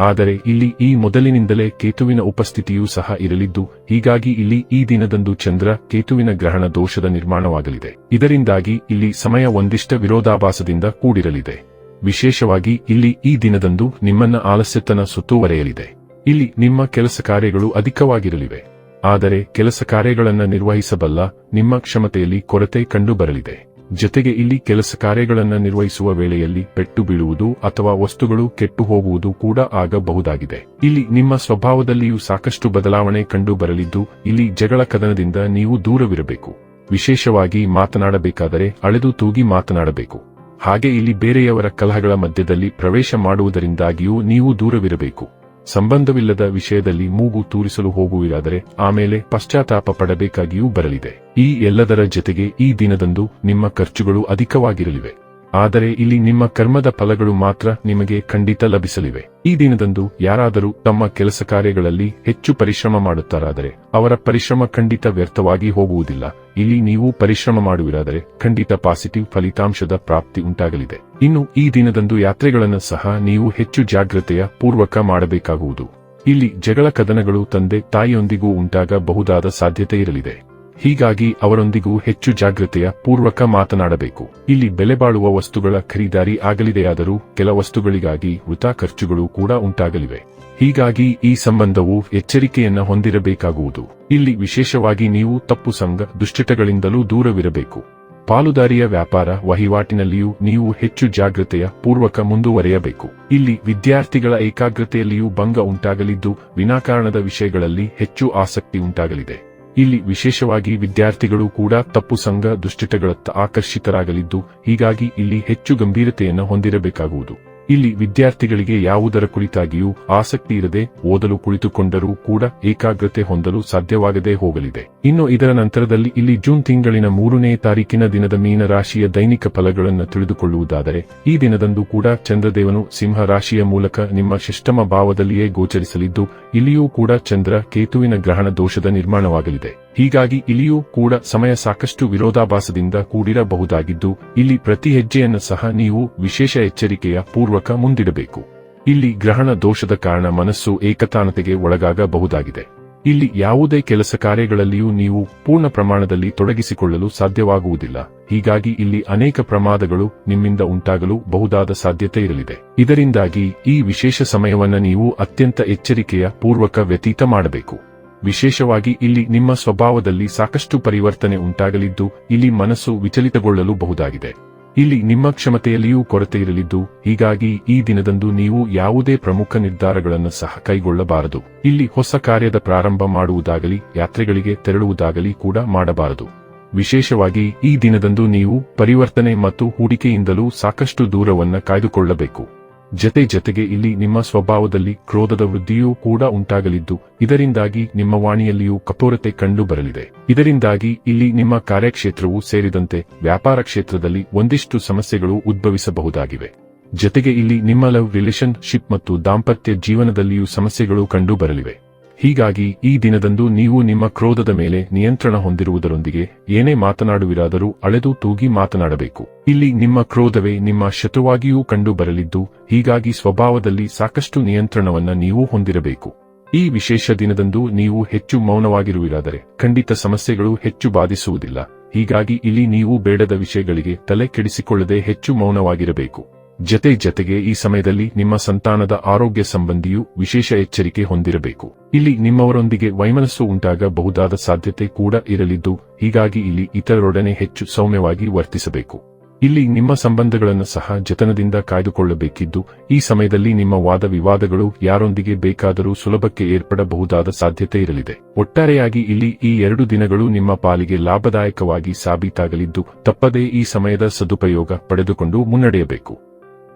ಆದರೆ ಇಲ್ಲಿ ಈ ಮೊದಲಿನಿಂದಲೇ ಕೇತುವಿನ ಉಪಸ್ಥಿತಿಯೂ ಸಹ ಇರಲಿದ್ದು, ಹೀಗಾಗಿ ಇಲ್ಲಿ ಈ ದಿನದಂದು ಚಂದ್ರ ಕೇತುವಿನ ಗ್ರಹಣ ದೋಷದ ನಿರ್ಮಾಣವಾಗಲಿದೆ. ಇದರಿಂದಾಗಿ ಇಲ್ಲಿ ಸಮಯ ಒಂದಿಷ್ಟ ವಿರೋಧಾಭಾಸದಿಂದ ಕೂಡಿರಲಿದೆ. ವಿಶೇಷವಾಗಿ ಇಲ್ಲಿ ಈ ದಿನದಂದು ನಿಮ್ಮನ್ನ ಆಲಸ್ಯತನ ಸುತ್ತುವರೆಯಲಿದೆ. ಇಲ್ಲಿ ನಿಮ್ಮ ಕೆಲಸ ಕಾರ್ಯಗಳು ಅಧಿಕವಾಗಿರಲಿವೆ. ಆದರೆ ಕೆಲಸ ಕಾರ್ಯಗಳನ್ನು ನಿರ್ವಹಿಸಬಲ್ಲ ನಿಮ್ಮ ಕ್ಷಮತೆಯಲ್ಲಿ ಕೊರತೆ ಕಂಡುಬರಲಿದೆ. ಜೊತೆಗೆ ಇಲ್ಲಿ ಕೆಲಸ ಕಾರ್ಯಗಳನ್ನು ನಿರ್ವಹಿಸುವ ವೇಳೆಯಲ್ಲಿ ಪೆಟ್ಟು ಬೀಳುವುದು ಅಥವಾ ವಸ್ತುಗಳು ಕೆಟ್ಟು ಹೋಗುವುದು ಕೂಡ ಆಗಬಹುದಾಗಿದೆ. ಇಲ್ಲಿ ನಿಮ್ಮ ಸ್ವಭಾವದಲ್ಲಿಯೂ ಸಾಕಷ್ಟು ಬದಲಾವಣೆ ಕಂಡು ಬರಲಿದ್ದು, ಇಲ್ಲಿ ಜಗಳ ಕದನದಿಂದ ನೀವು ದೂರವಿರಬೇಕು. ವಿಶೇಷವಾಗಿ ಮಾತನಾಡಬೇಕಾದರೆ ಅಳೆದು ತೂಗಿ ಮಾತನಾಡಬೇಕು. ಹಾಗೆ ಇಲ್ಲಿ ಬೇರೆಯವರ ಕಲಹಗಳ ಮಧ್ಯದಲ್ಲಿ ಪ್ರವೇಶ ಮಾಡುವುದರಿಂದಾಗಿಯೂ ನೀವು ದೂರವಿರಬೇಕು. ಸಂಬಂಧವಿಲ್ಲದ ವಿಷಯದಲ್ಲಿ ಮೂಗು ತೂರಿಸಲು ಹೋಗುವುದಾದರೆ ಆಮೇಲೆ ಪಶ್ಚಾತ್ತಾಪ ಪಡಬೇಕಾಗಿಯೂ ಬರಲಿದೆ. ಈ ಎಲ್ಲದರ ಜೊತೆಗೆ ಈ ದಿನದಂದು ನಿಮ್ಮ ಖರ್ಚುಗಳು ಅಧಿಕವಾಗಿರಲಿವೆ. ಆದರೆ ಇಲ್ಲಿ ನಿಮ್ಮ ಕರ್ಮದ ಫಲಗಳು ಮಾತ್ರ ನಿಮಗೆ ಖಂಡಿತ ಲಭಿಸಲಿವೆ. ಈ ದಿನದಂದು ಯಾರಾದರೂ ತಮ್ಮ ಕೆಲಸ ಕಾರ್ಯಗಳಲ್ಲಿ ಹೆಚ್ಚು ಪರಿಶ್ರಮ ಮಾಡುತ್ತಾರಾದರೆ, ಅವರ ಪರಿಶ್ರಮ ಖಂಡಿತ ವ್ಯರ್ಥವಾಗಿ ಹೋಗುವುದಿಲ್ಲ. ಇಲ್ಲಿ ನೀವು ಪರಿಶ್ರಮ ಮಾಡುವಿರಾದರೆ ಖಂಡಿತ ಪಾಸಿಟಿವ್ ಫಲಿತಾಂಶದ ಪ್ರಾಪ್ತಿ ಉಂಟಾಗಲಿದೆ. ಇನ್ನು ಈ ದಿನದಂದು ಯಾತ್ರೆಗಳನ್ನು ಸಹ ನೀವು ಹೆಚ್ಚು ಜಾಗ್ರತೆಯ ಪೂರ್ವಕ ಮಾಡಬೇಕಾಗುವುದು. ಇಲ್ಲಿ ಜಗಳ ಕದನಗಳು ತಂದೆ ತಾಯಿಯೊಂದಿಗೂ ಉಂಟಾಗಬಹುದಾದ ಸಾಧ್ಯತೆ ಇರಲಿದೆ. ಹೀಗಾಗಿ ಅವರೊಂದಿಗೂ ಹೆಚ್ಚು ಜಾಗೃತೆಯ ಪೂರ್ವಕ ಮಾತನಾಡಬೇಕು. ಇಲ್ಲಿ ಬೆಲೆಬಾಳುವ ವಸ್ತುಗಳ ಖರೀದಾರಿ ಆಗಲಿದೆಯಾದರೂ ಕೆಲ ವಸ್ತುಗಳಿಗಾಗಿ ವೃಥಾ ಖರ್ಚುಗಳು ಕೂಡ ಉಂಟಾಗಲಿವೆ. ಹೀಗಾಗಿ ಈ ಸಂಬಂಧವು ಎಚ್ಚರಿಕೆಯನ್ನ ಹೊಂದಿರಬೇಕಾಗುವುದು. ಇಲ್ಲಿ ವಿಶೇಷವಾಗಿ ನೀವು ತಪ್ಪು ಸಂಘ ದುಶ್ಚಟಗಳಿಂದಲೂ ದೂರವಿರಬೇಕು. ಪಾಲುದಾರಿಯ ವ್ಯಾಪಾರ ವಹಿವಾಟಿನಲ್ಲಿಯೂ ನೀವು ಹೆಚ್ಚು ಜಾಗೃತೆಯ ಪೂರ್ವಕ ಮುಂದುವರೆಯಬೇಕು. ಇಲ್ಲಿ ವಿದ್ಯಾರ್ಥಿಗಳ ಏಕಾಗ್ರತೆಯಲ್ಲಿಯೂ ಭಂಗ ಉಂಟಾಗಲಿದ್ದು, ವಿನಾಕಾರಣದ ವಿಷಯಗಳಲ್ಲಿ ಹೆಚ್ಚು ಆಸಕ್ತಿ ಉಂಟಾಗಲಿದೆ. ಇಲ್ಲಿ ವಿಶೇಷವಾಗಿ ವಿದ್ಯಾರ್ಥಿಗಳು ಕೂಡ ತಪ್ಪು ಸಂಘ ದುಶ್ಚಟಗಳತ್ತ ಆಕರ್ಷಿತರಾಗಲಿದ್ದು ಹೀಗಾಗಿ ಇಲ್ಲಿ ಹೆಚ್ಚು ಗಂಭೀರತೆಯನ್ನು ಹೊಂದಿರಬೇಕಾಗುವುದು. ಇಲ್ಲಿ ವಿದ್ಯಾರ್ಥಿಗಳಿಗೆ ಯಾವುದರ ಕುರಿತಾಗಿಯೂ ಆಸಕ್ತಿ ಇರದೆ ಓದಲು ಕುಳಿತುಕೊಂಡರೂ ಕೂಡ ಏಕಾಗ್ರತೆ ಹೊಂದಲು ಸಾಧ್ಯವಾಗದೇ ಹೋಗಲಿದೆ. ಇನ್ನು ಇದರ ನಂತರದಲ್ಲಿ ಇಲ್ಲಿ ಜೂನ್ ತಿಂಗಳಿನ ಮೂರನೇ ತಾರೀಕಿನ ದಿನದ ಮೀನರಾಶಿಯ ದೈನಿಕ ಫಲಗಳನ್ನು ತಿಳಿದುಕೊಳ್ಳುವುದಾದರೆ, ಈ ದಿನದಂದು ಕೂಡ ಚಂದ್ರದೇವನು ಸಿಂಹ ರಾಶಿಯ ಮೂಲಕ ನಿಮ್ಮ ಶಿಷ್ಟಮ ಭಾವದಲ್ಲಿಯೇ ಗೋಚರಿಸಲಿದ್ದು, ಇಲ್ಲಿಯೂ ಕೂಡ ಚಂದ್ರ ಕೇತುವಿನ ಗ್ರಹಣ ದೋಷದ ನಿರ್ಮಾಣವಾಗಲಿದೆ. ಹೀಗಾಗಿ ಇಲ್ಲಿಯೂ ಕೂಡ ಸಮಯ ಸಾಕಷ್ಟು ವಿರೋಧಾಭಾಸದಿಂದ ಕೂಡಿರಬಹುದಾಗಿದ್ದು, ಇಲ್ಲಿ ಪ್ರತಿ ಹೆಜ್ಜೆಯನ್ನು ಸಹ ನೀವು ವಿಶೇಷ ಎಚ್ಚರಿಕೆಯ ಪೂರ್ವಕ ಮುಂದಿಡಬೇಕು. ಇಲ್ಲಿ ಗ್ರಹಣ ದೋಷದ ಕಾರಣ ಮನಸ್ಸು ಏಕತಾನತೆಗೆ ಒಳಗಾಗಬಹುದಾಗಿದೆ. ಇಲ್ಲಿ ಯಾವುದೇ ಕೆಲಸ ಕಾರ್ಯಗಳಲ್ಲಿಯೂ ನೀವು ಪೂರ್ಣ ಪ್ರಮಾಣದಲ್ಲಿ ತೊಡಗಿಸಿಕೊಳ್ಳಲು ಸಾಧ್ಯವಾಗುವುದಿಲ್ಲ. ಹೀಗಾಗಿ ಇಲ್ಲಿ ಅನೇಕ ಪ್ರಮಾದಗಳು ನಿಮ್ಮಿಂದ ಉಂಟಾಗಲು ಬಹುದಾದ ಸಾಧ್ಯತೆ ಇರಲಿದೆ. ಇದರಿಂದಾಗಿ ಈ ವಿಶೇಷ ಸಮಯವನ್ನು ನೀವು ಅತ್ಯಂತ ಎಚ್ಚರಿಕೆಯ ಪೂರ್ವಕ ವ್ಯತೀತ ಮಾಡಬೇಕು. ವಿಶೇಷವಾಗಿ ಇಲ್ಲಿ ನಿಮ್ಮ ಸ್ವಭಾವದಲ್ಲಿ ಸಾಕಷ್ಟು ಪರಿವರ್ತನೆ ಉಂಟಾಗಲಿದ್ದು, ಇಲ್ಲಿ ಮನಸ್ಸು ವಿಚಲಿತಗೊಳ್ಳಲು ಬಹುದಾಗಿದೆ ಇಲ್ಲಿ ನಿಮ್ಮ ಕ್ಷಮತೆಯಲ್ಲಿಯೂ ಕೊರತೆ ಇರಲಿದ್ದು, ಹೀಗಾಗಿ ಈ ದಿನದಂದು ನೀವು ಯಾವುದೇ ಪ್ರಮುಖ ನಿರ್ಧಾರಗಳನ್ನು ಸಹ ಕೈಗೊಳ್ಳಬಾರದು. ಇಲ್ಲಿ ಹೊಸ ಕಾರ್ಯದ ಪ್ರಾರಂಭ ಮಾಡುವುದಾಗಲಿ, ಯಾತ್ರೆಗಳಿಗೆ ತೆರಳುವುದಾಗಲಿ ಕೂಡ ಮಾಡಬಾರದು. ವಿಶೇಷವಾಗಿ ಈ ದಿನದಂದು ನೀವು ಪರಿವರ್ತನೆ ಮತ್ತು ಹೂಡಿಕೆಯಿಂದಲೂ ಸಾಕಷ್ಟು ದೂರವನ್ನು ಕಾಯ್ದುಕೊಳ್ಳಬೇಕು. ಜತೆ ಜತೆಗೆ ಇಲ್ಲಿ ನಿಮ್ಮ ಸ್ವಭಾವದಲ್ಲಿ ಕ್ರೋಧದ ವೃದ್ಧಿಯೂ ಕೂಡ ಉಂಟಾಗಲಿದ್ದು, ಇದರಿಂದಾಗಿ ನಿಮ್ಮ ವಾಣಿಯಲ್ಲಿಯೂ ಕಠೋರತೆ ಕಂಡು ಬರಲಿದೆ ಇದರಿಂದಾಗಿ ಇಲ್ಲಿ ನಿಮ್ಮ ಕಾರ್ಯಕ್ಷೇತ್ರವೂ ಸೇರಿದಂತೆ ವ್ಯಾಪಾರ ಕ್ಷೇತ್ರದಲ್ಲಿ ಒಂದಿಷ್ಟು ಸಮಸ್ಯೆಗಳು ಉದ್ಭವಿಸಬಹುದಾಗಿವೆ. ಜತೆಗೆ ಇಲ್ಲಿ ನಿಮ್ಮ ಲವ್ ರಿಲೇಶನ್ಶಿಪ್ ಮತ್ತು ದಾಂಪತ್ಯ ಜೀವನದಲ್ಲಿಯೂ ಸಮಸ್ಯೆಗಳು ಕಂಡು ಬರಲಿವೆ ಹೀಗಾಗಿ ಈ ದಿನದಂದು ನೀವು ನಿಮ್ಮ ಕ್ರೋಧದ ಮೇಲೆ ನಿಯಂತ್ರಣ ಹೊಂದಿರುವುದರೊಂದಿಗೆ ಏನೇ ಮಾತನಾಡುವಿರಾದರೂ ಅಳೆದು ತೂಗಿ ಮಾತನಾಡಬೇಕು. ಇಲ್ಲಿ ನಿಮ್ಮ ಕ್ರೋಧವೇ ನಿಮ್ಮ ಶತ್ರುವಾಗಿಯೂ ಕಂಡು ಬರಲಿದ್ದು, ಹೀಗಾಗಿ ಸ್ವಭಾವದಲ್ಲಿ ಸಾಕಷ್ಟು ನಿಯಂತ್ರಣವನ್ನ ನೀವು ಹೊಂದಿರಬೇಕು. ಈ ವಿಶೇಷ ದಿನದಂದು ನೀವು ಹೆಚ್ಚು ಮೌನವಾಗಿರುವಿರಾದರೆ ಖಂಡಿತ ಸಮಸ್ಯೆಗಳು ಹೆಚ್ಚು ಬಾಧಿಸುವುದಿಲ್ಲ. ಹೀಗಾಗಿ ಇಲ್ಲಿ ನೀವು ಬೇಡದ ವಿಷಯಗಳಿಗೆ ತಲೆ ಕೆಡಿಸಿಕೊಳ್ಳದೆ ಹೆಚ್ಚು ಮೌನವಾಗಿರಬೇಕು. ಜತೆ ಜತೆಗೆ ಈ ಸಮಯದಲ್ಲಿ ನಿಮ್ಮ ಸಂತಾನದ ಆರೋಗ್ಯ ಸಂಬಂಧಿಯು ವಿಶೇಷ ಎಚ್ಚರಿಕೆ ಹೊಂದಿರಬೇಕು. ಇಲ್ಲಿ ನಿಮ್ಮವರೊಂದಿಗೆ ವೈಮನಸ್ಸು ಉಂಟಾಗಬಹುದಾದ ಸಾಧ್ಯತೆ ಕೂಡ ಇರಲಿದ್ದು, ಹೀಗಾಗಿ ಇಲ್ಲಿ ಇತರರೊಡನೆ ಹೆಚ್ಚು ಸೌಮ್ಯವಾಗಿ ವರ್ತಿಸಬೇಕು. ಇಲ್ಲಿ ನಿಮ್ಮ ಸಂಬಂಧಗಳನ್ನು ಸಹ ಜತನದಿಂದ ಕಾಯ್ದುಕೊಳ್ಳಬೇಕಿದ್ದು, ಈ ಸಮಯದಲ್ಲಿ ನಿಮ್ಮ ವಾದ ವಿವಾದಗಳು ಯಾರೊಂದಿಗೆ ಬೇಕಾದರೂ ಸುಲಭಕ್ಕೆ ಏರ್ಪಡಬಹುದಾದ ಸಾಧ್ಯತೆ ಇರಲಿದೆ. ಒಟ್ಟಾರೆಯಾಗಿ ಇಲ್ಲಿ ಈ ಎರಡು ದಿನಗಳು ನಿಮ್ಮ ಪಾಲಿಗೆ ಲಾಭದಾಯಕವಾಗಿ ಸಾಬೀತಾಗಲಿದ್ದು, ತಪ್ಪದೇ ಈ ಸಮಯದ ಸದುಪಯೋಗ ಪಡೆದುಕೊಂಡು ಮುನ್ನಡೆಯಬೇಕು.